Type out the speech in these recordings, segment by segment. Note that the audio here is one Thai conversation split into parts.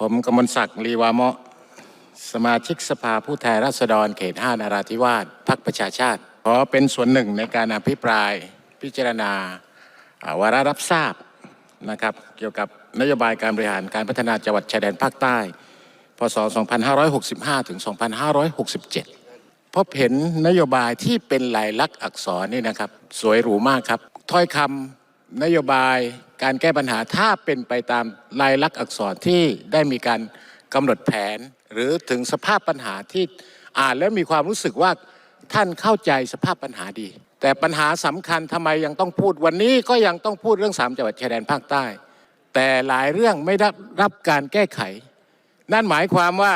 ผมกมลศักดิ์ลีวามะสมาชิกสภาผู้แทนราษฎรเขต5นาราธิวาสพักประชาชาติ ขอเป็นส่วนหนึ่งในการอภิปรายพิจารณาอ่าวาระรับทราบนะครับ เกี่ยวกับนโยบายการบริหารการพัฒนาจังหวัดชายแดนภาคใต้ พศ 2565 ถึง 2567 พบเห็นนโยบายที่เป็นลายลักษณ์อักษรนี่นะครับ สวยหรูมากครับ ถ้อยคำ นโยบายการแก้ปัญหาถ้าเป็นไปตามลายลักษณ์อักษรที่ได้มีการกำหนดแผน หรือถึงสภาพปัญหาที่อ่านแล้วมีความรู้สึกว่าท่านเข้าใจสภาพปัญหาดี แต่ปัญหาสำคัญทำไมยังต้องพูดวันนี้ก็ยังต้องพูดเรื่องสามจังหวัดชายแดนภาคใต้ แต่หลายเรื่องไม่ได้รับการแก้ไข นั่นหมายความว่า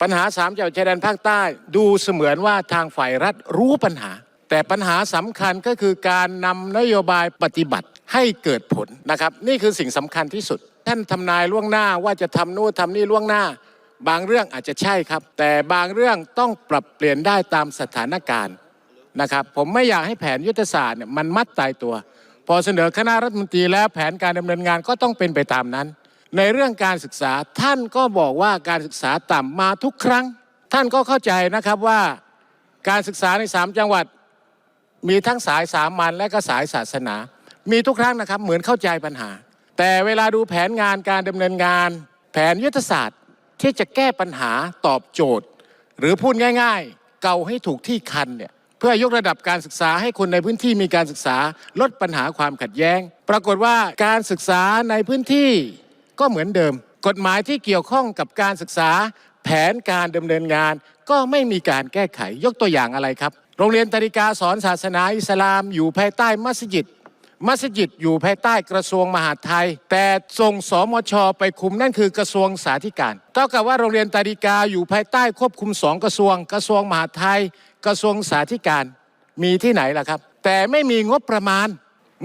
ปัญหาสามจังหวัดชายแดนภาคใต้ ดูเสมือนว่าทางฝ่ายรัฐรู้ปัญหา แต่ปัญหาสำคัญก็คือการนำนโยบายปฏิบัติให้เกิดผลนะครับ นี่คือสิ่งสำคัญที่สุด ท่านทำนายล่วงหน้าว่าจะทำนู่นทำนี่ล่วงหน้า บางเรื่องอาจจะใช่ครับ แต่บางเรื่องต้องปรับเปลี่ยนได้ตามสถานการณ์นะครับผมไม่อยากให้แผนยุทธศาสตร์เนี่ยมันมัดตายตัว พอเสนอคณะรัฐมนตรีแล้วแผนการดำเนินงานก็ต้องเป็นไปตามนั้น ในเรื่องการศึกษาท่านก็บอกว่าการศึกษาต่ำมาทุกครั้ง ท่านก็เข้าใจนะครับว่าการศึกษาในสามจังหวัด มีทั้งสายสามัญและก็สายศาสนา มีทุกครั้งนะครับ เหมือนเข้าใจปัญหา แต่เวลาดูแผนงานการดำเนินงาน แผนยุทธศาสตร์ที่จะแก้ปัญหาตอบโจทย์ หรือพูดง่าย ๆ เกาให้ถูกที่คันเนี่ยเพื่อยกระดับการศึกษาให้คนในพื้นที่มีการศึกษาลดปัญหาความขัดแย้ง ปรากฏว่าการศึกษาในพื้นที่ก็เหมือนเดิม กฎหมายที่เกี่ยวข้องกับการศึกษา แผนการดำเนินงานก็ไม่มีการแก้ไขยกตัวอย่างอะไรครับ โรงเรียนตริกาสอนศาสนาอิสลามอยู่ภายใต้มัสยิด มัสยิดอยู่ภายใต้กระทรวงมหาดไทย แต่ส่งสมชไปคุมนั่นคือกระทรวงสาธิการเท่ากับว่าโรงเรียนตาดิกาอยู่ภายใต้ควบคุมสองกระทรวง กระทรวงมหาดไทย กระทรวงสาธิการมีที่ไหนล่ะครับ แต่ไม่มีงบประมาณ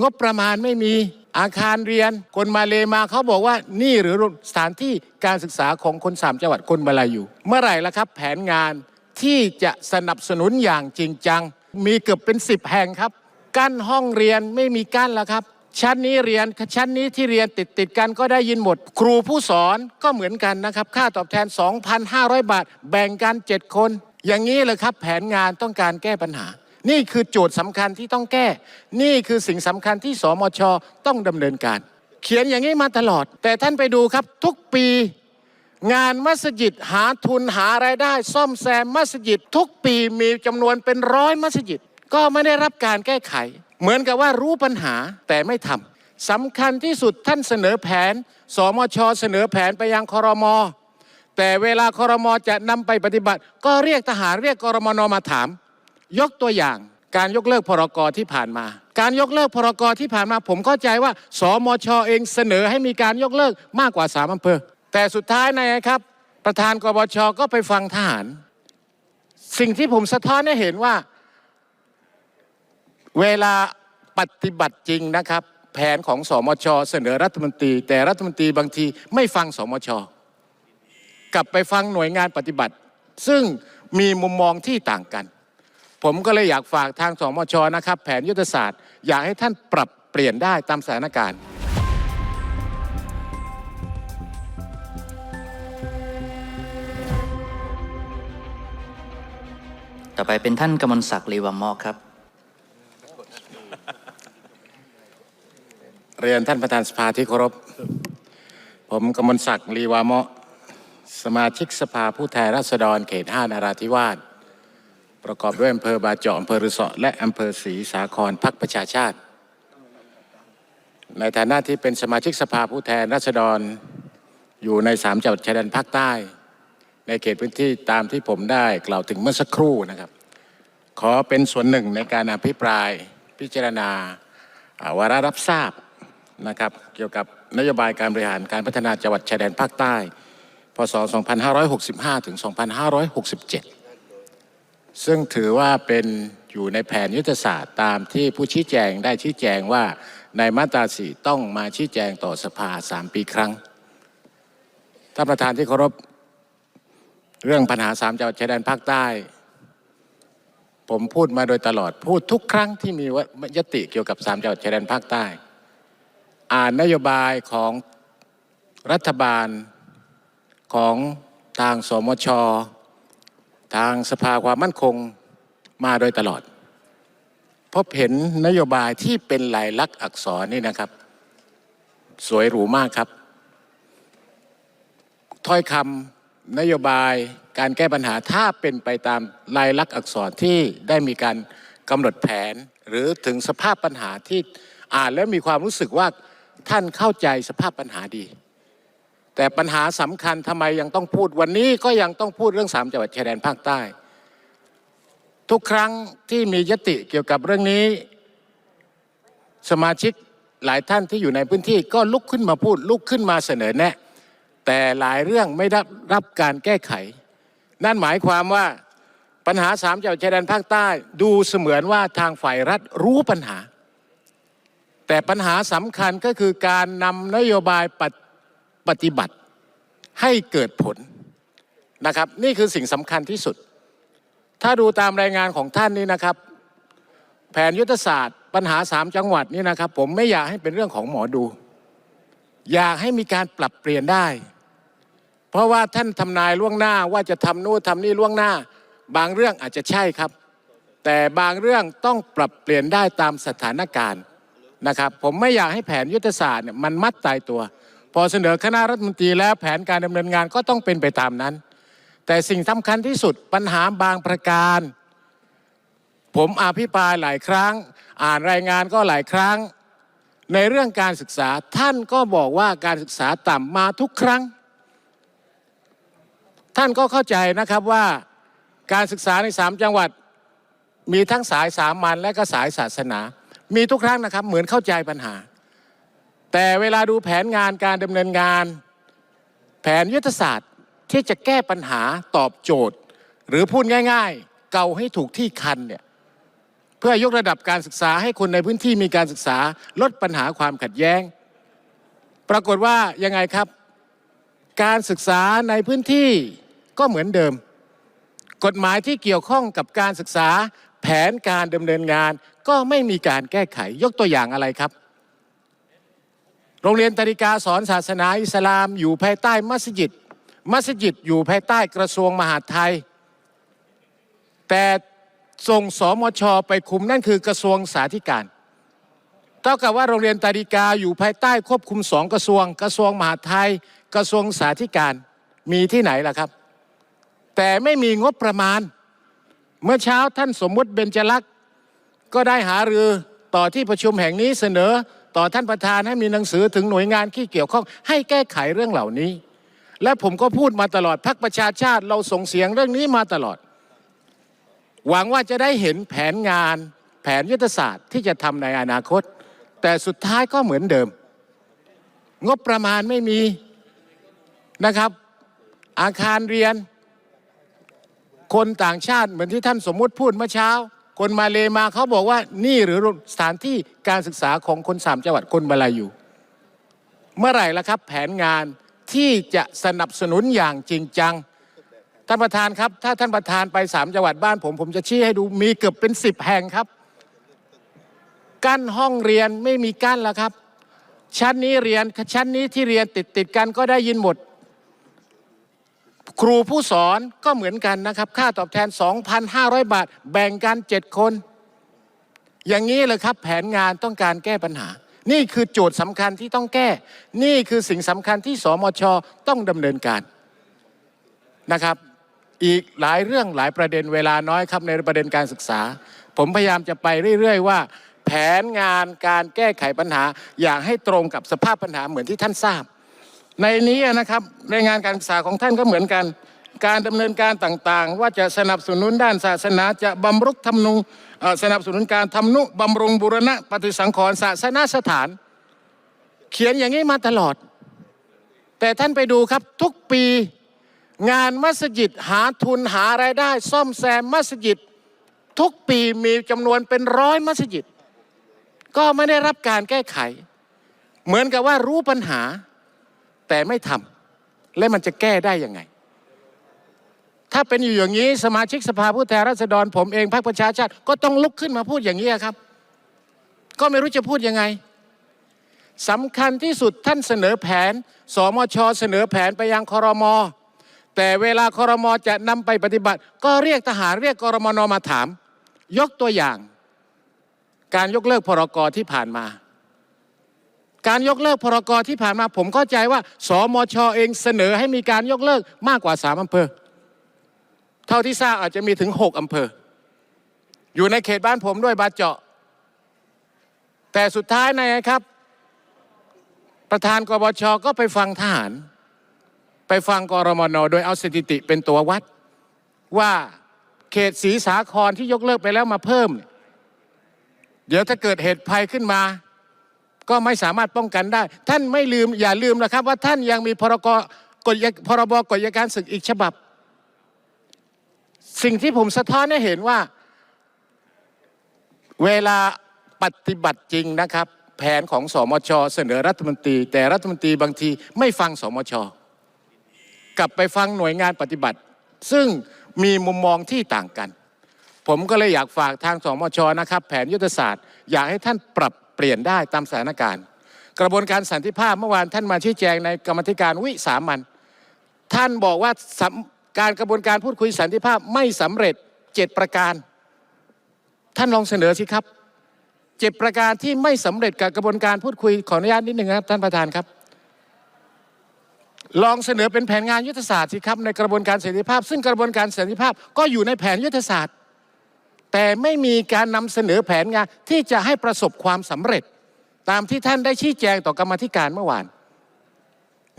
งบประมาณไม่มีอาคารเรียน คนมาเลมาเขาบอกว่านี่หรือสถานที่การศึกษาของคนสามจังหวัดคนมาลาอยู่เมื่อไหร่ล่ะครับ แผนงาน ที่จะสนับสนุนอย่างจริงจัง มีเกือบเป็นสิบแห่งครับ กั้นห้องเรียนไม่มีกั้นแล้วครับ ชั้นนี้เรียนชั้นนี้ที่เรียนติดติดกันก็ได้ยินหมด ครูผู้สอนก็เหมือนกันนะครับ ค่าตอบแทน 2,500 บาท แบ่งกัน 7 คน อย่างนี้เลยครับ แผนงานต้องการแก้ปัญหา นี่คือโจทย์สำคัญที่ต้องแก้ นี่คือสิ่งสำคัญที่สมชต้องดำเนินการ เขียนอย่างนี้มาตลอด แต่ท่านไปดูครับทุกปี งานมัสยิดหาทุนหารายได้ ซ่อมแซมมัสยิดทุกปีมีจำนวนเป็นร้อยมัสยิด ก็ไม่ได้รับการแก้ไข เหมือนกับว่ารู้ปัญหาแต่ไม่ทำสำคัญที่สุดท่านเสนอแผน สมชเสนอแผนไปยังคอรมอแต่เวลาคอรมอจะนำไปปฏิบัติ ก็เรียกทหารเรียกกรมนมาถาม ยกตัวอย่างการยกเลิกพรกที่ผ่านมา การยกเลิกพรกที่ผ่านมา ผมเข้าใจว่า สมชเองเสนอให้มีการยกเลิกมากกว่าสามอำเภอ แต่สุดท้ายนะครับ ประธานกบชก็ไปฟังทหาร สิ่งที่ผมสะท้อนให้เห็นว่า เวลาปฏิบัติจริงนะครับ แผนของสมชเสนอรัฐมนตรี แต่รัฐมนตรีบางทีไม่ฟังสมชกลับไปฟังหน่วยงานปฏิบัติ ซึ่งมีมุมมองที่ต่างกัน ผมก็เลยอยากฝากทางสมชนะครับ แผนยุทธศาสตร์ อยากให้ท่านปรับเปลี่ยนได้ตามสถานการณ์ ต่อไปเป็นท่านกมลศักดิ์ลีวามอกครับ เรียนท่านประธานสภาที่เคารพ ผมกมลศักดิ์ลีวาเมาะสมาชิกสภาผู้แทนราษฎรเขต5นาราธิวาส ประกอบด้วยอำเภอบาเจาะอำเภอรือเสะและอำเภอศรีสาครพักประชาชาติ ในฐานะที่เป็นสมาชิกสภาผู้แทนราษฎรอยู่ในสามจังหวัดชายแดนภาคใต้ ในเขตพื้นที่ตามที่ผมได้กล่าวถึงเมื่อสักครู่นะครับ ขอเป็นส่วนหนึ่งในการอภิปรายพิจารณาวาระรับทราบนะครับ เกี่ยวกับนโยบายการบริหารการพัฒนาจังหวัดชายแดนภาคใต้ พศ 2565 ถึง 2567 ซึ่งถือว่าเป็นอยู่ในแผนยุทธศาสตร์ตามที่ผู้ชี้แจงได้ชี้แจงว่าในมาตราสี่ต้องมาชี้แจงต่อสภาสามปีครั้ง ท่านประธานที่เคารพ เรื่องปัญหาสามจังหวัดชายแดนภาคใต้ ผมพูดมาโดยตลอด พูดทุกครั้งที่มียติเกี่ยวกับสามจังหวัดชายแดนภาคใต้ อ่านนโยบายของรัฐบาลของทางสมช ทางสภาความมั่นคงมาโดยตลอด พบเห็นนโยบายที่เป็นลายลักษณ์อักษรนี่นะครับ สวยหรูมากครับ ถ้อยคำนโยบาย การแก้ปัญหาถ้าเป็นไปตามลายลักษณ์อักษรที่ได้มีการกำหนดแผน หรือถึงสภาพปัญหาที่อ่านแล้วมีความรู้สึกว่าท่านเข้าใจสภาพปัญหาดี แต่ปัญหาสำคัญทำไมยังต้องพูดวันนี้ก็ยังต้องพูดเรื่องสามจังหวัดชายแดนภาคใต้ ทุกครั้งที่มียติเกี่ยวกับเรื่องนี้ สมาชิกหลายท่านที่อยู่ในพื้นที่ก็ลุกขึ้นมาพูดลุกขึ้นมาเสนอแนะ แต่หลายเรื่องไม่ได้รับการแก้ไข นั่นหมายความว่าปัญหาสามจังหวัดชายแดนภาคใต้ดูเสมือนว่าทางฝ่ายรัฐรู้ปัญหา แต่ปัญหาสำคัญก็คือการนำนโยบายปฏิปฏิบัติให้เกิดผลนะครับ นี่คือสิ่งสำคัญที่สุด ถ้าดูตามรายงานของท่านนี้นะครับ แผนยุทธศาสตร์ปัญหาสามจังหวัดนี้นะครับ ผมไม่อยากให้เป็นเรื่องของหมอดู อยากให้มีการปรับเปลี่ยนได้ เพราะว่าท่านทำนายล่วงหน้าว่าจะทำนู่นทำนี่ล่วงหน้า บางเรื่องอาจจะใช่ครับ แต่บางเรื่องต้องปรับเปลี่ยนได้ตามสถานการณ์นะครับ ผมไม่อยากให้แผนยุทธศาสตร์เนี่ยมันมัดตายตัว พอเสนอคณะรัฐมนตรีแล้วแผนการดำเนินงานก็ต้องเป็นไปตามนั้น แต่สิ่งสำคัญที่สุดปัญหาบางประการ ผมอภิปรายหลายครั้ง อ่านรายงานก็หลายครั้ง ในเรื่องการศึกษาท่านก็บอกว่าการศึกษาต่ำมาทุกครั้ง ท่านก็เข้าใจนะครับว่าการศึกษาในสามจังหวัดมีทั้งสายสามัญและก็สายศาสนา มีทุกครั้งนะครับเหมือนเข้าใจปัญหา แต่เวลาดูแผนงานการดำเนินงาน แผนยุทธศาสตร์ที่จะแก้ปัญหาตอบโจทย์ หรือพูดง่ายๆ เกาให้ถูกที่คันเนี่ยเพื่อยกระดับการศึกษาให้คนในพื้นที่มีการศึกษาลดปัญหาความขัดแย้ง ปรากฏว่ายังไงครับ การศึกษาในพื้นที่ ก็เหมือนเดิม กฎหมายที่เกี่ยวข้องกับการศึกษาแผนการดำเนินงาน ก็ไม่มีการแก้ไขยกตัวอย่างอะไรครับ โรงเรียนตริกาสอนศาสนาอิสลาม อยู่ภายใต้มัสยิด มัสยิดอยู่ภายใต้กระทรวงมหาดไทย แต่ส่งสมชไปคุมนั่นคือกระทรวงสาธิการเท่ากับว่าโรงเรียนตาริกาอยู่ภายใต้ควบคุมสองกระทรวง กระทรวงมหาดไทย กระทรวงสาธิการมีที่ไหนล่ะครับ แต่ไม่มีงบประมาณ เมื่อเช้าท่านสมมุติเบญจลักษ์ก็ได้หารือต่อที่ประชุมแห่งนี้เสนอต่อท่านประธานให้มีหนังสือถึงหน่วยงานที่เกี่ยวข้องให้แก้ไขเรื่องเหล่านี้ และผมก็พูดมาตลอดพักประชาชาติเราส่งเสียงเรื่องนี้มาตลอด หวังว่าจะได้เห็นแผนงาน แผนยุทธศาสตร์ที่จะทำในอนาคต แต่สุดท้ายก็เหมือนเดิม งบประมาณไม่มีนะครับ อาคารเรียน คนต่างชาติเหมือนที่ท่านสมมุติพูดเมื่อเช้า คนมาเลมาเขาบอกว่านี่หรือสถานที่การศึกษาของคนสามจังหวัดคนมาลายูเมื่อไหร่ละครับ แผนงานที่จะสนับสนุนอย่างจริงจังท่านประธานครับ ถ้าท่านประธานไปสามจังหวัดบ้านผม ผมจะชี้ให้ดูมีเกือบเป็นสิบแห่งครับ กั้นห้องเรียนไม่มีกั้นแล้วครับ ชั้นนี้เรียนชั้นนี้ที่เรียนติดติดกันก็ได้ยินหมด ครูผู้สอนก็เหมือนกันนะครับค่าตอบแทน 2,500 บาท แบ่งกัน7คน อย่างนี้เลยครับแผนงานต้องการแก้ปัญหา นี่คือโจทย์สำคัญที่ต้องแก้ นี่คือสิ่งสำคัญที่สมชต้องดำเนินการนะครับ อีกหลายเรื่องหลายประเด็นเวลาน้อยครับในประเด็นการศึกษา ผมพยายามจะไปเรื่อย ๆ ว่า แผนงานการแก้ไขปัญหา อย่างให้ตรงกับสภาพปัญหาเหมือนที่ท่านทราบ ในนี้นะครับในงานการศึกษาของท่านก็เหมือนกัน การดำเนินการต่างๆ ว่าจะสนับสนุนด้านศาสนาจะบำรุงทำนุเอ่อสนับสนุนการทำนุบำรุงบุรณะปฏิสังขรณ์ศาสนาสถาน เขียนอย่างนี้มาตลอด แต่ท่านไปดูครับทุกปีงานมัสยิดหาทุนหารายได้ ซ่อมแซมมัสยิด ทุกปีมีจำนวนเป็นร้อยมัสยิด ก็ไม่ได้รับการแก้ไข เหมือนกับว่ารู้ปัญหา แต่ไม่ทำและมันจะแก้ได้ยังไง ถ้าเป็นอยู่อย่างนี้สมาชิกสภาผู้แทนราษฎรผมเองพรรคประชาชาติก็ต้องลุกขึ้นมาพูดอย่างนี้ครับ ก็ไม่รู้จะพูดยังไงสำคัญที่สุดท่านเสนอแผน สมชเสนอแผนไปยังคอรมอแต่เวลาคอรมอจะนำไปปฏิบัติ ก็เรียกทหารเรียกกรมนมาถาม ยกตัวอย่าง การยกเลิกพรกที่ผ่านมา การยกเลิกพรกที่ผ่านมาผมเข้าใจว่า สมชเองเสนอให้มีการยกเลิกมากกว่าสามอำเภอ เท่าที่ทราบอาจจะมีถึงหกอำเภอ อยู่ในเขตบ้านผมด้วยบาเจาะ แต่สุดท้ายนะครับ ประธานกบชก็ไปฟังทหาร ไปฟังกรมนโดยเอาสถิติเป็นตัววัด ว่าเขตศรีสาครที่ยกเลิกไปแล้วมาเพิ่ม เดี๋ยวถ้าเกิดเหตุภัยขึ้นมา ก็ไม่สามารถป้องกันได้ ท่านไม่ลืมอย่าลืมนะครับ ว่าท่านยังมีพรกกฎพรบกฎยการศึกอีกฉบับ สิ่งที่ผมสะท้อนให้เห็นว่า เวลาปฏิบัติจริงนะครับ แผนของสมชเสนอรัฐมนตรี แต่รัฐมนตรีบางทีไม่ฟังสมชกลับไปฟังหน่วยงานปฏิบัติ ซึ่งมีมุมมองที่ต่างกัน ผมก็เลยอยากฝากทางสมชนะครับ แผนยุทธศาสตร์ อยากให้ท่านปรับ เปลี่ยนได้ตามสถานการณ์ กระบวนการสันติภาพเมื่อวานท่านมาชี้แจงในกรรมธิการวิสามันท่านบอกว่าการกระบวนการพูดคุยสันติภาพไม่สำเร็จเจ็ดประการ ท่านลองเสนอสิครับเจ็ดประการที่ไม่สำเร็จกับกระบวนการพูดคุยขออนุญาตนิดหนึ่งครับท่านประธานครับ ลองเสนอเป็นแผนงานยุทธศาสตร์สิครับในกระบวนการสันติภาพ ซึ่งกระบวนการสันติภาพก็อยู่ในแผนยุทธศาสตร์ แต่ไม่มีการนำเสนอแผนงานที่จะให้ประสบความสำเร็จ ตามที่ท่านได้ชี้แจงต่อกรรมธิการเมื่อวาน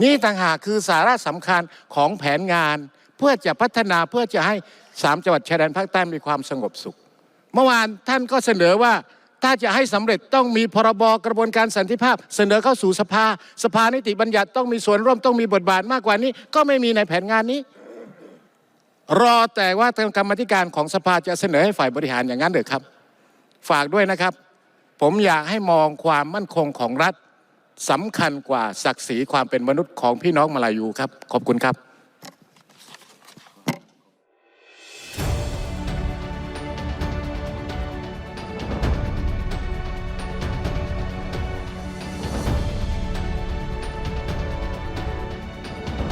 นี่ต่างหากคือสาระสำคัญของแผนงาน เพื่อจะพัฒนาเพื่อจะให้สามจังหวัดชายแดนภาคใต้มีความสงบสุข เมื่อวานท่านก็เสนอว่าถ้าจะให้สำเร็จต้องมีพรบกระบวนการสันติภาพ เสนอเข้าสู่สภา สภานิติบัญญัติต้องมีส่วนร่วมต้องมีบทบาทมากกว่านี้ ก็ไม่มีในแผนงานนี้ รอแต่ว่าทางกรรมธิการของสภาจะเสนอให้ฝ่ายบริหารอย่างนั้นเถอะครับ ฝากด้วยนะครับ ผมอยากให้มองความมั่นคงของรัฐสำคัญกว่าศักดิ์ศรีความเป็นมนุษย์ของพี่น้องมาลายูครับ ขอบคุณครับ